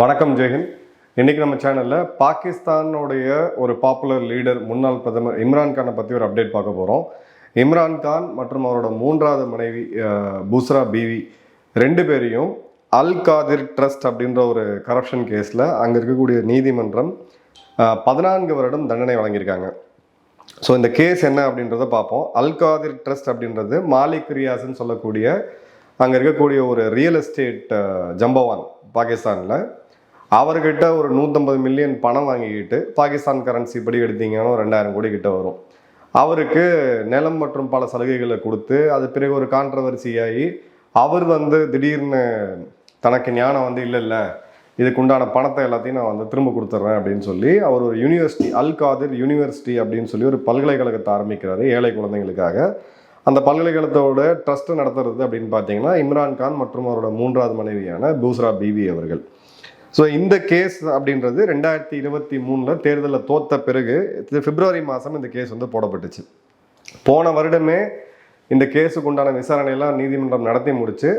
வணக்கம் ஜெயஹிந்த். இன்னைக்கு நம்ம சேனல்ல பாகிஸ்தானுடைய ஒரு பாப்புலர் லீடர் முன்னாள் பிரதமர் இம்ரான் கானை பத்தி ஒரு அப்டேட் பார்க்க போறோம். இம்ரான் கான் மற்றும் அவரோட மூன்றாவது மனைவி பூஸ்ரா பீவி ரெண்டு பேரையும் அல் காதிர் ட்ரஸ்ட் அப்படின்ற ஒரு கரப்ஷன் கேஸில் அங்கே இருக்கக்கூடிய நீதிமன்றம் பதினான்கு வருடம் தண்டனை வழங்கியிருக்காங்க. ஸோ இந்த கேஸ் என்ன அப்படின்றத பார்ப்போம். அல் காதிர் ட்ரஸ்ட் அப்படின்றது மாலிக் ரியாஸ்ன்னு சொல்லக்கூடிய அங்கே இருக்கக்கூடிய ஒரு ரியல் எஸ்டேட் ஜம்பவான் பாகிஸ்தானில். அவர்கிட்ட ஒரு நூற்றம்பது மில்லியன் பணம் வாங்கிக்கிட்டு பாகிஸ்தான் கரன்சி படி எடுத்தீங்கன்னா ஒரு ரெண்டாயிரம் கோடி கிட்ட வரும். அவருக்கு நிலம் மற்றும் பல சலுகைகளை கொடுத்து அது பிறகு ஒரு கான்ட்ரவர்சியாகி அவர் வந்து திடீர்னு தனக்கு ஞானம் வந்து இல்லை இல்லை இதுக்கு உண்டான பணத்தை எல்லாத்தையும் நான் வந்து திரும்ப கொடுத்துட்றேன் அப்படின்னு சொல்லி அவர் ஒரு யூனிவர்சிட்டி அல் காதிர் யூனிவர்சிட்டி அப்படின்னு சொல்லி ஒரு பல்கலைக்கழகத்தை ஆரம்பிக்கிறாரு ஏழை குழந்தைங்களுக்காக. அந்த பல்கலைக்கழகத்தோட ட்ரஸ்ட்டு நடத்துறது அப்படின்னு பார்த்தீங்கன்னா இம்ரான் கான் மற்றும் அவரோட மூன்றாவது மனைவியான பூஸ்ரா பிவி அவர்கள். ஸோ இந்த கேஸ் அப்படின்றது ரெண்டாயிரத்தி இருபத்தி மூணில் தேர்தலில் தோத்த பிறகு பிப்ரவரி மாதம் இந்த கேஸ் வந்து போடப்பட்டுச்சு. போன வருடமே இந்த கேஸுக்கு உண்டான விசாரணையெல்லாம் நீதிமன்றம் நடத்தி முடிச்சு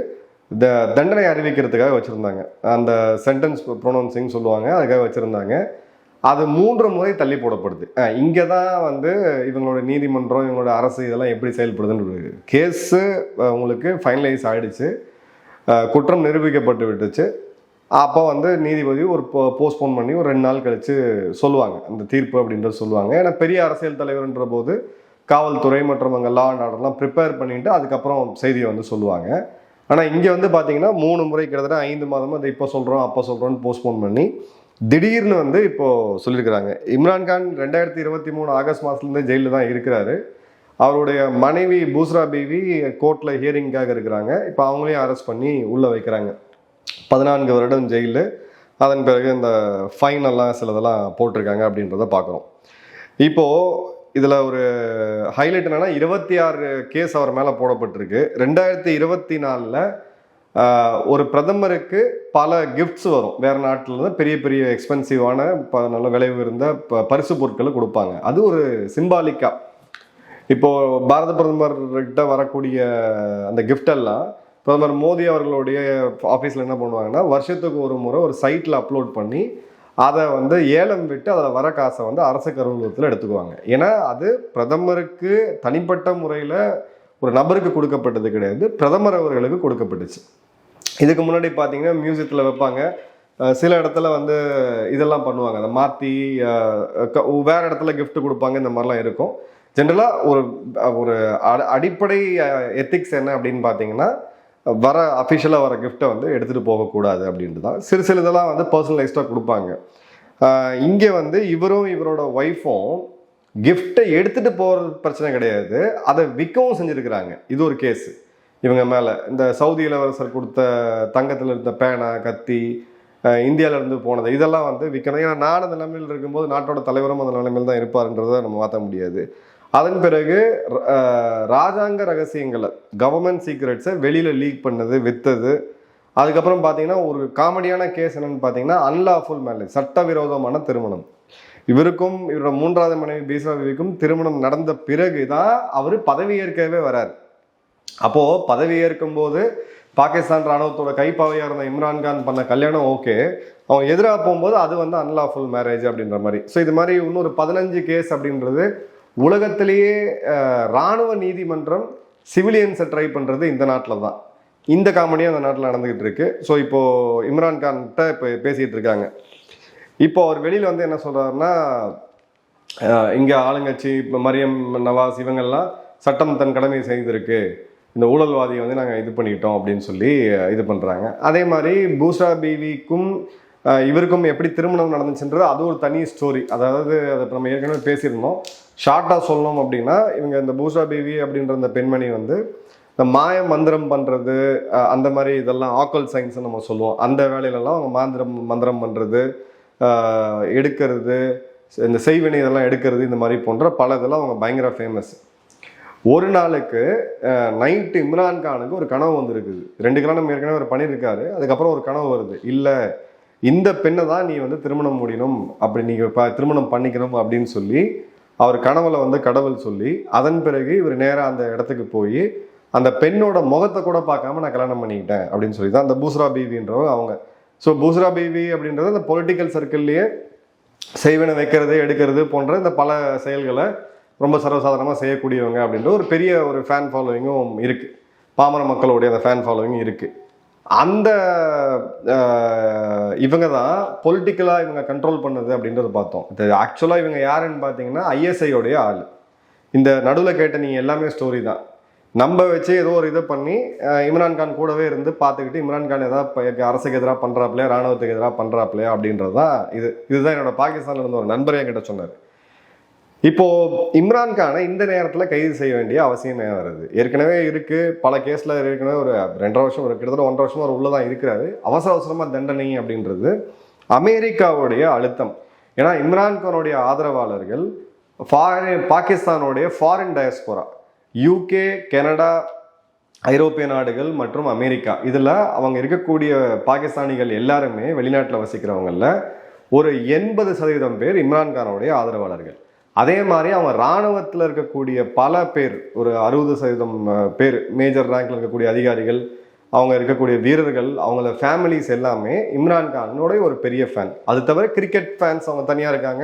த தண்டனை அறிவிக்கிறதுக்காக வச்சுருந்தாங்க. அந்த சென்டென்ஸ் ப்ரொனவுன்சிங் சொல்லுவாங்க அதுக்காக வச்சுருந்தாங்க. அது மூன்று முறை தள்ளி போடப்படுது. இங்கே தான் வந்து இவங்களோட நீதிமன்றம் இவங்களோட அரசு இதெல்லாம் எப்படி செயல்படுதுன்னு கேஸு உங்களுக்கு ஃபைனலைஸ் ஆகிடுச்சு குற்றம் நிரூபிக்கப்பட்டு விட்டுச்சு. அப்போ வந்து நீதிபதி ஒரு போஸ்ட்போன் பண்ணி ஒரு ரெண்டு நாள் கழித்து சொல்லுவாங்க. அந்த தீர்ப்பு அப்படின்றது சொல்லுவாங்க. ஏன்னா பெரிய அரசியல் தலைவர்ன்ற போது காவல்துறை மற்றும் அங்கே லா அண்ட் ஆர்டர்லாம் ப்ரிப்பேர் பண்ணிட்டு அதுக்கப்புறம் செய்தியை வந்து சொல்லுவாங்க. ஆனால் இங்கே வந்து பார்த்தீங்கன்னா மூணு முறை கிட்டத்தட்ட ஐந்து மாதமாக அதை இப்போ சொல்கிறோம் அப்போ சொல்கிறோன்னு போஸ்ட்போன் பண்ணி திடீர்னு வந்து இப்போது சொல்லியிருக்கிறாங்க. இம்ரான் கான் ரெண்டாயிரத்தி இருபத்தி மூணு ஆகஸ்ட் மாதத்துலேருந்து ஜெயிலில் தான் இருக்கிறாரு. அவருடைய மனைவி பூஸ்ரா பிவி கோர்ட்டில் ஹியரிங்காக இருக்கிறாங்க. இப்போ அவங்களையும் அரெஸ்ட் பண்ணி உள்ளே வைக்கிறாங்க. பதினான்கு வருடம் ஜெயிலு. அதன் பிறகு இந்த ஃபைனெல்லாம் சிலதெல்லாம் போட்டிருக்காங்க அப்படின்றத பார்க்குறோம். இப்போது இதில் ஒரு ஹைலைட் என்னென்னா இருபத்தி ஆறு கேஸ் அவர் மேலே போடப்பட்டிருக்கு. ரெண்டாயிரத்தி இருபத்தி நாலில் ஒரு பிரதமருக்கு பல கிஃப்ட்ஸ் வரும். வேறு நாட்டிலேருந்து பெரிய பெரிய எக்ஸ்பென்சிவான இப்போ நல்ல விலை உயர்ந்த ப பரிசு பொருட்களை கொடுப்பாங்க. அது ஒரு சிம்பாலிக்காக இப்போது பாரத பிரதமர்கிட்ட வரக்கூடிய அந்த கிஃப்டெல்லாம் பிரதமர் மோடி அவர்களுடைய ஆஃபீஸில் என்ன பண்ணுவாங்கன்னா வருஷத்துக்கு ஒரு முறை ஒரு சைட்டில் அப்லோட் பண்ணி அதை வந்து ஏலம் விட்டு அதில் வர காசை வந்து அரசு கருவூலத்தில் எடுத்துக்குவாங்க. ஏன்னா அது பிரதமருக்கு தனிப்பட்ட முறையில் ஒரு நபருக்கு கொடுக்கப்பட்டது கிடையாது பிரதமர் அவர்களுக்கு கொடுக்கப்பட்டுச்சு. இதுக்கு முன்னாடி பார்த்தீங்கன்னா மியூசியத்தில் வைப்பாங்க. சில இடத்துல வந்து இதெல்லாம் பண்ணுவாங்க. அதை மாற்றி வேற இடத்துல கிஃப்ட் கொடுப்பாங்க இந்த மாதிரிலாம் இருக்கும். ஜென்ரலாக ஒரு ஒரு அடிப்படை எத்திக்ஸ் என்ன அப்படின்னு பார்த்தீங்கன்னா வர அஃபிஷியலாக வர கிஃப்ட்டை வந்து எடுத்துகிட்டு போகக்கூடாது அப்படின்ட்டு தான். சிறு சில இதெல்லாம் வந்து பர்சனலைஸ்டாக கொடுப்பாங்க. இங்கே வந்து இவரும் இவரோட ஒய்ஃபும் கிஃப்ட்டை எடுத்துகிட்டு போகிறது பிரச்சனை கிடையாது. அதை விற்கவும் செஞ்சுருக்கிறாங்க. இது ஒரு கேஸ் இவங்க மேலே இந்த சவுதி இளவரசர் கொடுத்த தங்கத்தில் இருந்த பேனா கத்தி இந்தியாவிலேருந்து போனது இதெல்லாம் வந்து விற்கணும் ஏன்னா நான் அந்த நிலைமையில் இருக்கும்போது நாட்டோட தலைவரும் அந்த நிலைமையில் தான் இருப்பாருன்றதை நம்ம மாற்ற முடியாது. அதன் பிறகு ராஜாங்க ரகசியங்களை கவர்மெண்ட் சீக்ரெட்ஸை வெளியில் லீக் பண்ணது வித்தது. அதுக்கப்புறம் பார்த்தீங்கன்னா ஒரு காமெடியான கேஸ் என்னன்னு பார்த்தீங்கன்னா அன்லாஃபுல் மேரேஜ் சட்டவிரோதமான திருமணம். இவருக்கும் இவரோட மூன்றாவது மனைவி பீசாவிக்கும் திருமணம் நடந்த பிறகு தான் அவர் பதவியேற்கவே வரார். அப்போது பதவியேற்கும் போது பாகிஸ்தான் ராணுவத்தோட கைப்பாவையாக இருந்த இம்ரான்கான் பண்ண கல்யாணம் ஓகே. அவன் எதிராக போகும்போது அது வந்து அன்லாஃபுல் மேரேஜ் அப்படின்ற மாதிரி. ஸோ இது மாதிரி இன்னொரு பதினஞ்சு கேஸ் அப்படின்றது உலகத்திலேயே இராணுவ ராணுவ நீதிமன்றம் சிவிலியன்ஸை ட்ரை பண்ணுறது இந்த நாட்டில் தான். இந்த காமெடியும் அந்த நாட்டில் நடந்துகிட்டு இருக்கு. ஸோ இப்போது இம்ரான் கான்கிட்ட இப்போ பேசிகிட்டு இருக்காங்க. இப்போ அவர் வெளியில் வந்து என்ன சொல்கிறாருன்னா இங்கே ஆளுங்கட்சி இப்போ மரியம் நவாஸ் இவங்கெல்லாம் சட்டம் தன் கடமை செய்திருக்கு. இந்த ஊழல்வாதியை வந்து நாங்கள் இது பண்ணிக்கிட்டோம் அப்படின்னு சொல்லி இது பண்ணுறாங்க அதே மாதிரி பூஷா பீவிக்கும் இவருக்கும் எப்படி திருமணம் நடந்துச்சுன்றது அது ஒரு தனி ஸ்டோரி அதாவது அதை நம்ம ஏற்கனவே பேசியிருந்தோம். ஷார்ட்டாக சொல்லணும் அப்படின்னா இவங்க இந்த பூஷா பேவி அப்படின்ற இந்த பெண்மணி வந்து இந்த மாய மந்திரம் பண்ணுறது அந்த மாதிரி இதெல்லாம் ஆக்கல் சயின்ஸ்னு நம்ம சொல்லுவோம். அந்த வேலையிலலாம் அவங்க மாந்திரம் மந்திரம் பண்ணுறது எடுக்கிறது இந்த செய்வினை இதெல்லாம் எடுக்கிறது இந்த மாதிரி போன்ற பல இதெல்லாம் அவங்க பயங்கர ஃபேமஸ் ஒரு நாளுக்கு நைட்டு இம்ரான் கானுக்கு ஒரு கனவு வந்திருக்குது. ரெண்டு கல்யாணம் ஏற்கனவே அவர் பண்ணியிருக்காரு. அதுக்கப்புறம் ஒரு கனவு வருது. இல்லை இந்த பெண்ணை தான் நீ வந்து திருமணம் முடியணும் அப்படி நீங்கள் இப்போ திருமணம் பண்ணிக்கணும் அப்படின்னு சொல்லி அவர் கனவுல வந்து கடவுள் சொல்லி அதன் பிறகு இவர் நேராக அந்த இடத்துக்கு போய் அந்த பெண்ணோட முகத்தை கூட பார்க்காம நான் கல்யாணம் பண்ணிக்கிட்டேன் அப்படின்னு சொல்லி தான் அந்த பூஸ்ரா பீவின்றவங்க அவங்க. ஸோ பூஸ்ரா பேபி அப்படின்றது அந்த பொலிட்டிக்கல் சர்க்கிள்லேயே செய்வனை வைக்கிறது எடுக்கிறது போன்ற இந்த பல செயல்களை ரொம்ப சர்வசாதாரணமாக செய்யக்கூடியவங்க அப்படின்ற ஒரு பெரிய ஒரு ஃபேன் ஃபாலோவிங்கும் இருக்குது பாமர மக்களுடைய அந்த ஃபேன் ஃபாலோவிங் இருக்குது அந்த இவங்க தான் பொலிட்டிக்கலாக இவங்க கண்ட்ரோல் பண்ணது அப்படின்றத பார்த்தோம். இது ஆக்சுவலாக இவங்க யாருன்னு பார்த்தீங்கன்னா ஐஎஸ்ஐயோடைய ஆள். இந்த நடுவில் கேட்ட நீங்கள் எல்லாமே ஸ்டோரி தான். நம்ம வச்சு ஏதோ ஒரு இதை பண்ணி இம்ரான்கான் கூடவே இருந்து பார்த்துக்கிட்டு இம்ரான்கான் ஏதாவது அரசுக்கு எதிராக பண்ணுறாப்லையா ராணுவத்துக்கு எதிராக பண்ணுறாப்லையா அப்படின்றது தான் இது. இதுதான் என்னோட பாகிஸ்தானில் இருந்த ஒரு நண்பர் என்கிட்ட சொன்னார். இப்போ இம்ரான் கானை இந்த நேரத்தில் கைது செய்ய வேண்டிய அவசியம் வருது? ஏற்கனவே இருக்கு பல கேஸில் ஏற்கனவே ஒரு ரெண்டரை வருஷம் ஒரு கிட்டத்தட்ட ஒன்றரை வருஷம் ஒரு உள்ளதான் இருக்கிறாரு. அவசர அவசரமாக தண்டனை அப்படின்றது அமெரிக்காவுடைய அழுத்தம். ஏன்னா இம்ரான்கானுடைய ஆதரவாளர்கள் ஃபாரின் பாகிஸ்தானுடைய ஃபாரின் டயஸ்போரா யூகே கனடா ஐரோப்பிய நாடுகள் மற்றும் அமெரிக்கா. இதில் அவங்க இருக்கக்கூடிய பாகிஸ்தானிகள் எல்லாருமே வெளிநாட்டில் வசிக்கிறவங்களில் ஒரு எண்பது சதவீதம் பேர் இம்ரான்கானுடைய ஆதரவாளர்கள். அதே மாதிரி அவன் இராணுவத்தில் இருக்கக்கூடிய பல பேர் ஒரு அறுபது சதவீதம் பேர் மேஜர் ரேங்க்ல இருக்கக்கூடிய அதிகாரிகள் அவங்க இருக்கக்கூடிய வீரர்கள் அவங்கள ஃபேமிலிஸ் எல்லாமே இம்ரான் கானோடைய ஒரு பெரிய ஃபேன் அது தவிர கிரிக்கெட் ஃபேன்ஸ் அவங்க தனியாக இருக்காங்க.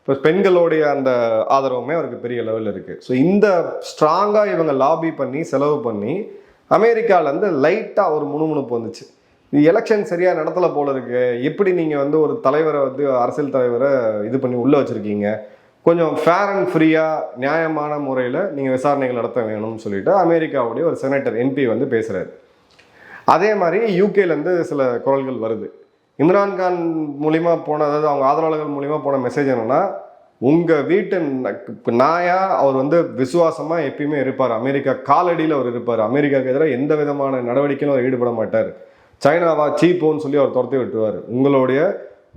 இப்போ பெண்களுடைய அந்த ஆதரவுமே அவருக்கு பெரிய லெவலில் இருக்குது ஸோ இந்த ஸ்ட்ராங்காக இவங்க லாபி பண்ணி செலவு பண்ணி அமெரிக்காவிலேருந்து லைட்டாக ஒரு முணுமுணுப்பு வந்துச்சு. இது எலெக்ஷன் சரியாக நடத்தலை போல இருக்கு. எப்படி நீங்கள் வந்து ஒரு தலைவரை வந்து அரசியல் தலைவரை இது பண்ணி உள்ளே வச்சுருக்கீங்க? கொஞ்சம் ஃபேர் அண்ட் ஃப்ரீயாக நியாயமான முறையில் நீங்கள் விசாரணைகள் நடத்த வேணும்னு சொல்லிட்டு அமெரிக்காவுடைய ஒரு செனட்டர் எம்பி வந்து பேசுகிறாரு அதே மாதிரி யூகேலேருந்து சில குரல்கள் வருது. இம்ரான்கான் மூலிமா போன அதாவது அவங்க ஆதரவாளர்கள் மூலிமா போன மெசேஜ் என்னென்னா உங்கள் வீட்டு நாயா அவர் வந்து விசுவாசமாக எப்பயுமே இருப்பார். அமெரிக்கா காலடியில் அவர் இருப்பார். அமெரிக்காவுக்கு எதிராக எந்த விதமான நடவடிக்கையிலும் அவர் ஈடுபட மாட்டார். சைனாவா சீப்போன்னு சொல்லி அவர் துரத்தி விட்டுருவார். உங்களுடைய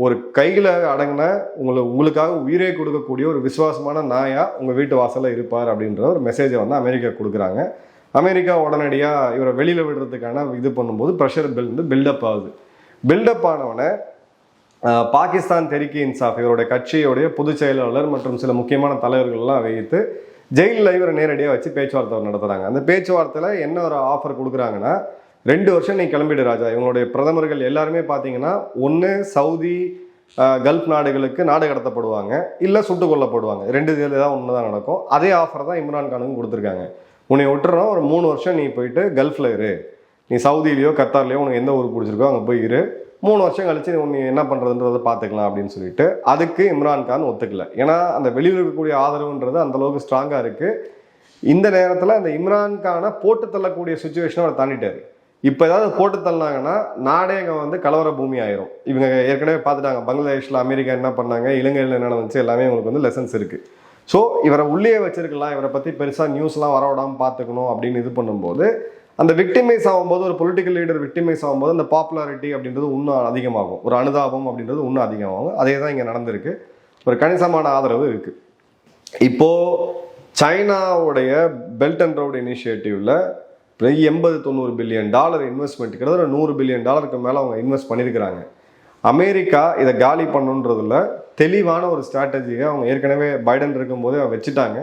ஒரு கையில் அடங்கின உங்களை உங்களுக்காக உயிரே கொடுக்கக்கூடிய ஒரு விசுவாசமான நாயா உங்கள் வீட்டு வாசலில் இருப்பார் அப்படின்ற ஒரு மெசேஜை வந்து அமெரிக்கா கொடுக்குறாங்க. அமெரிக்கா உடனடியாக இவரை வெளியில் விடுறதுக்கான இது பண்ணும்போது ப்ரெஷர் பில் வந்து பில்டப் ஆகுது. பில்டப் ஆனவனே பாகிஸ்தான் தெரிக்கி இன்சாஃப் இவருடைய கட்சியுடைய பொதுச் செயலாளர் மற்றும் சில முக்கியமான தலைவர்கள்லாம் வைத்து ஜெயிலில் இவரை நேரடியாக வச்சு பேச்சுவார்த்தை நடத்துகிறாங்க அந்த பேச்சுவார்த்தையில் என்ன ஒரு ஆஃபர் கொடுக்குறாங்கன்னா ரெண்டு வருஷம் நீ கிளம்பிடு ராஜா. இவங்களுடைய பிரதமர்கள் எல்லாருமே பார்த்தீங்கன்னா ஒன்று சவுதி கல்ஃப் நாடுகளுக்கு நாடு கடத்தப்படுவாங்க இல்லை சுட்டு கொல்லப்படுவாங்க. ரெண்டு இதில் தான் ஒன்று தான் நடக்கும். அதே ஆஃபர் தான் இம்ரான் கானுக்கும் கொடுத்துருக்காங்க. உன்னை விட்டுறோம் ஒரு மூணு வருஷம் நீ போயிட்டு கல்ஃபில் இரு. நீ சவுதியிலையோ கத்தார்லையோ உனக்கு எந்த ஊருக்கு பிடிச்சிருக்கோ அங்கே போய் இரு. மூணு வருஷம் கழிச்சு நீ உன்னை என்ன பண்ணுறதுன்றதை பார்த்துக்கலாம் அப்படின்னு சொல்லிட்டு அதுக்கு இம்ரான் கான் ஒத்துக்கல. ஏன்னா அந்த வெளியில் இருக்கக்கூடிய ஆதரவுன்றது அந்தளவுக்கு ஸ்ட்ராங்காக இருக்குது இந்த நேரத்தில் அந்த இம்ரான் கானை போட்டு தள்ளக்கூடிய சுச்சுவேஷனை அவர் தாண்டிட்டார். இப்போ ஏதாவது போட்டு தள்ளினாங்கன்னா நாடே அங்கே வந்து கலவர பூமி ஆயிரும். இவங்க ஏற்கனவே பார்த்துட்டாங்க பங்களாதேஷில் அமெரிக்கா என்ன பண்ணாங்க இலங்கையில் என்ன நடந்துச்சு எல்லாமே உங்களுக்கு வந்து லெசன்ஸ் இருக்குது ஸோ இவரை உள்ளே வச்சிருக்கலாம் இவரை பற்றி பெருசாக நியூஸ்லாம் வர விடாமல் பார்த்துக்கணும் அப்படின்னு இது பண்ணும்போது அந்த விக்டிமைஸ் ஆகும்போது ஒரு பொலிட்டிக்கல் லீடர் விக்டிமைஸ் ஆகும்போது அந்த பாப்புலாரிட்டி அப்படின்றது இன்னும் அதிகமாகும். ஒரு அனுதாபம் அப்படின்றது இன்னும் அதிகமாகும். அதே தான் இங்கே நடந்திருக்கு. ஒரு கணிசமான ஆதரவு இருக்குது இப்போது சைனாவுடைய பெல்ட் அண்ட் ரோடு இனிஷியேட்டிவில் எண்பது தொண்ணூறு பில்லியன் டாலர் இன்வெஸ்ட்மெண்ட் கிட்டத்தட்ட நூறு பில்லியன் டாலருக்கு மேலே அவங்க இன்வெஸ்ட் பண்ணியிருக்கிறாங்க அமெரிக்கா இதை காலி பண்ணுன்றதுல தெளிவான ஒரு ஸ்ட்ராட்டஜியை அவங்க ஏற்கனவே பைடன் இருக்கும்போதே அவங்க வச்சுட்டாங்க.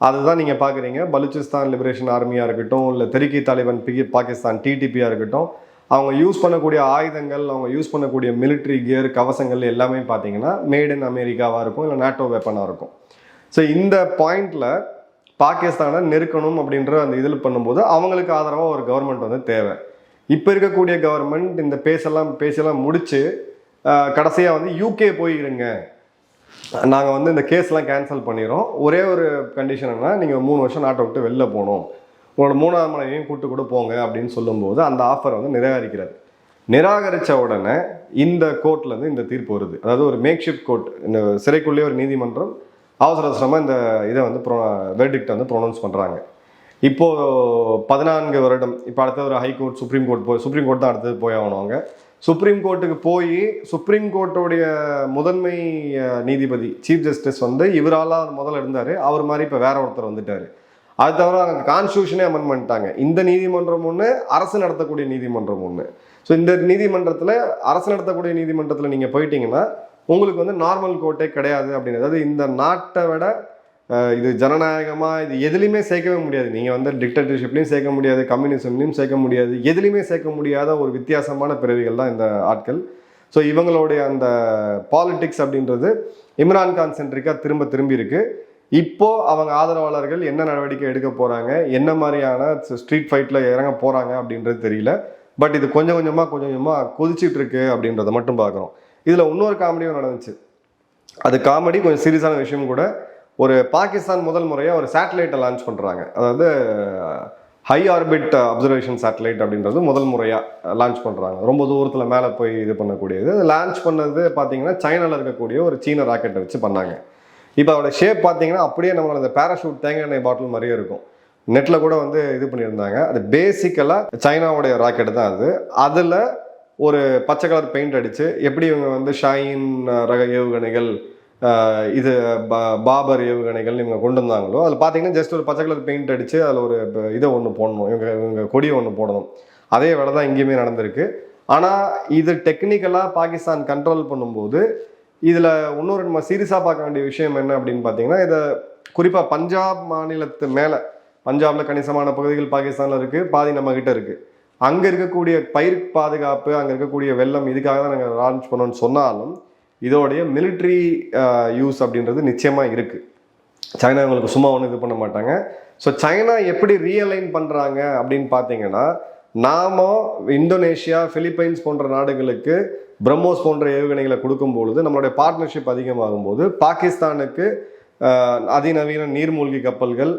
அதுதான் நீங்கள் பார்க்குறீங்க பலுச்சிஸ்தான் லிபரேஷன் ஆர்மியாக இருக்கட்டும் இல்லை தெரிக்கி தாலிபான் பிகி பாகிஸ்தான் டிடிபியாக இருக்கட்டும் அவங்க யூஸ் பண்ணக்கூடிய ஆயுதங்கள் அவங்க யூஸ் பண்ணக்கூடிய மிலிட்ரி கியர் கவசங்கள் எல்லாமே பார்த்தீங்கன்னா மேட் இன் அமெரிக்காவாக இருக்கும் இல்லை நாட்டோ வெப்பனாக இருக்கும். ஸோ இந்த பாயிண்டில் பாகிஸ்தானை நெருக்கணும் அப்படின்ற அந்த இதில் பண்ணும்போது அவங்களுக்கு ஆதரவாக ஒரு கவர்மெண்ட் வந்து தேவை. இப்போ இருக்கக்கூடிய கவர்மெண்ட் இந்த பேசெல்லாம் பேசெல்லாம் முடிச்சு கடைசியாக வந்து யூகே போயிருங்க. நாங்கள் வந்து இந்த கேஸ்லாம் கேன்சல் பண்ணிடுறோம். ஒரே ஒரு கண்டிஷன் என்ன நீங்கள் மூணு வருஷம் நாட்டை விட்டு வெளில போகணும். உங்களோட மூணாவது மனைவியும் கூட்டு கூட போங்க அப்படின்னு சொல்லும்போது அந்த ஆஃபர் வந்து நிராகரிக்கிறார் நிராகரித்த உடனே இந்த கோர்ட்லேருந்து இந்த தீர்ப்பு வருது. அதாவது ஒரு மேக்ஷிப் கோர்ட் இந்த சிறைக்குள்ளேயே ஒரு நீதிமன்றம் அவசர அவசரமாக இந்த இதை வந்து வெர்டிக்ட் வந்து ப்ரொனவுன்ஸ் பண்ணுறாங்க இப்போது பதினான்கு வருடம் இப்போ அடுத்தது ஒரு ஹைகோர்ட் சுப்ரீம் கோர்ட் போய் சுப்ரீம் கோர்ட் தான் அடுத்தது போய் ஆகணும் அவங்க சுப்ரீம் கோர்ட்டுக்கு போய் சுப்ரீம் கோர்ட்டுடைய முதன்மை நீதிபதி சீஃப் ஜஸ்டிஸ் வந்து இவராலாம் முதல்ல இருந்தார். அவர் மாதிரி இப்போ வேற ஒருத்தர் வந்துட்டார். அது தவிர அங்கே கான்ஸ்டியூஷனே அமெண்ட் பண்ணிட்டாங்க. இந்த நீதிமன்றம் ஒன்று அரசு நடத்தக்கூடிய நீதிமன்றம் ஒன்று ஸோ இந்த நீதிமன்றத்தில் அரசு நடத்தக்கூடிய நீதிமன்றத்தில் நீங்கள் போயிட்டீங்கன்னா உங்களுக்கு வந்து நார்மல் கோட்டே கிடையாது அப்படின்னு. அதாவது இந்த நாட்டை விட இது ஜனநாயகமாக இது எதுலேயுமே சேர்க்கவே முடியாது. நீங்கள் வந்து டிக்டேட்டர்ஷிப்லையும் சேர்க்க முடியாது கம்யூனிசம்லையும் சேர்க்க முடியாது எதுலையுமே சேர்க்க முடியாத ஒரு வித்தியாசமான பிறவிகள் தான் இந்த ஆட்கள். ஸோ இவங்களுடைய அந்த பாலிட்டிக்ஸ் அப்படின்றது இம்ரான்கான் சென்ட்ரிக்காக திரும்ப திரும்பி இருக்கு. இப்போ அவங்க ஆதரவாளர்கள் என்ன நடவடிக்கை எடுக்க போகிறாங்க என்ன மாதிரியான ஸ்ட்ரீட் ஃபைட்டில் இறங்க போகிறாங்க அப்படின்றது தெரியல. பட் இது கொஞ்சம் கொஞ்சமாக கொஞ்சம் கொஞ்சமாக கொதிச்சிட்டு இருக்கு அப்படின்றத மட்டும் பார்க்குறோம் இதில் இன்னொரு காமெடியும் நடந்துச்சு. அது காமெடி கொஞ்சம் சீரியஸான விஷயம் கூட. ஒரு பாகிஸ்தான் முதல் முறையாக ஒரு சேட்டலைட்டை லான்ச் பண்ணுறாங்க அதாவது ஹை ஆர்பிட் அப்சர்வேஷன் சேட்டலைட் அப்படின்றது முதல் முறையாக லான்ச் பண்ணுறாங்க ரொம்ப தூரத்தில் மேலே போய் இது பண்ணக்கூடியது. லான்ச் பண்ணது பார்த்தீங்கன்னா சைனாவில் இருக்கக்கூடிய ஒரு சீன ராக்கெட்டை வச்சு பண்ணாங்க. இப்போ அதோட ஷேப் பார்த்தீங்கன்னா அப்படியே நம்மளோட அந்த பேராஷூட் தேங்காய் எண்ணெய் பாட்டில் மாதிரியே இருக்கும். நெட்டில் கூட வந்து இது பண்ணியிருந்தாங்க. அது பேசிக்கலாக சைனாவுடைய ராக்கெட் தான் அது. அதில் ஒரு பச்சை கலர் பெயிண்ட் அடித்து எப்படி இவங்க வந்து ஷாயின் ரக ஏவுகணைகள் இது பா- பாபர் ஏவுகணைகள் இவங்க கொண்டு வந்தாங்களோ அதில் பார்த்தீங்கன்னா ஜஸ்ட் ஒரு பச்சை கலர் பெயிண்ட் அடித்து அதில் ஒரு இதை ஒன்று போடணும். இவங்க இவங்க கொடியை ஒன்று போடணும். அதே வேலை தான் இங்கேயுமே நடந்திருக்கு. ஆனால் இது டெக்னிக்கலாக பாகிஸ்தான் கண்ட்ரோல் பண்ணும்போது இதில் இன்னொரு நம்ம சீரியஸாக பார்க்க வேண்டிய விஷயம் என்ன அப்படின்னு பார்த்தீங்கன்னா இதை குறிப்பாக பஞ்சாப் மாநிலத்து மேலே பஞ்சாபில் கணிசமான பகுதிகள் பாகிஸ்தானில் இருக்குது பாதி நம்மக்கிட்ட இருக்குது அங்கே இருக்கக்கூடிய பயிர் பாதுகாப்பு அங்கே இருக்கக்கூடிய வெள்ளம் இதுக்காக தான் நாங்கள் லான்ச் பண்ணோம்னு சொன்னாலும் இதோடைய மிலிட்ரி யூஸ் அப்படின்றது நிச்சயமாக இருக்குது சைனா இவங்களுக்கு சும்மா ஒன்றும் இது பண்ண மாட்டாங்க. ஸோ சைனா எப்படி ரீஅலைன் பண்ணுறாங்க அப்படின்னு பார்த்தீங்கன்னா நாம இந்தோனேஷியா பிலிப்பைன்ஸ் போன்ற நாடுகளுக்கு பிரம்மோஸ் போன்ற ஏவுகணைகளை கொடுக்கும் பொழுது நம்மளுடைய பார்ட்னர்ஷிப் அதிகமாகும் போது பாகிஸ்தானுக்கு அதிநவீன நீர்மூழ்கி கப்பல்கள்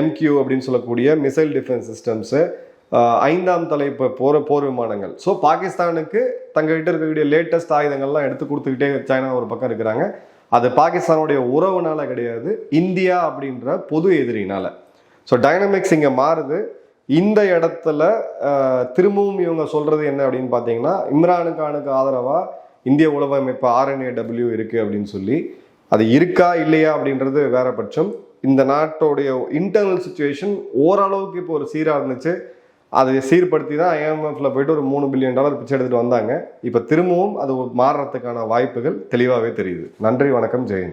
எம்கியூ அப்படின்னு சொல்லக்கூடிய மிசைல் டிஃபென்ஸ் சிஸ்டம்ஸு ஐந்தாம் தலைப்பு போர் போர் விமானங்கள். ஸோ பாகிஸ்தானுக்கு தங்ககிட்ட இருக்கக்கூடிய லேட்டஸ்ட் ஆயுதங்கள்லாம் எடுத்து கொடுத்துக்கிட்டே சைனா ஒரு பக்கம் இருக்கிறாங்க. அது பாகிஸ்தானுடைய உறவுனால கிடையாது இந்தியா அப்படின்ற பொது எதிரினால. ஸோ டைனமிக்ஸ் இங்கே மாறுது. இந்த இடத்துல திரும்பவும் இவங்க சொல்றது என்ன அப்படின்னு பார்த்தீங்கன்னா இம்ரானுக்கானுக்கு ஆதரவாக இந்திய உளவு அமைப்பு ஆர்என்ஏடபிள்யூ இருக்கு அப்படின்னு சொல்லி. அது இருக்கா இல்லையா அப்படின்றது வேற பட்சம். இந்த நாட்டோடைய இன்டர்னல் சுச்சுவேஷன் ஓரளவுக்கு இப்போ ஒரு சீராக இருந்துச்சு. அதை சீர்படுத்தி தான் ஐஎம்எஃப்ல போயிட்டு ஒரு மூணு பில்லியன் டாலர் பிச்சை எடுத்துட்டு வந்தாங்க. இப்போ திரும்பவும் அது மாறுறதுக்கான வாய்ப்புகள் தெளிவாகவே தெரியுது. நன்றி வணக்கம் ஜெயந்த்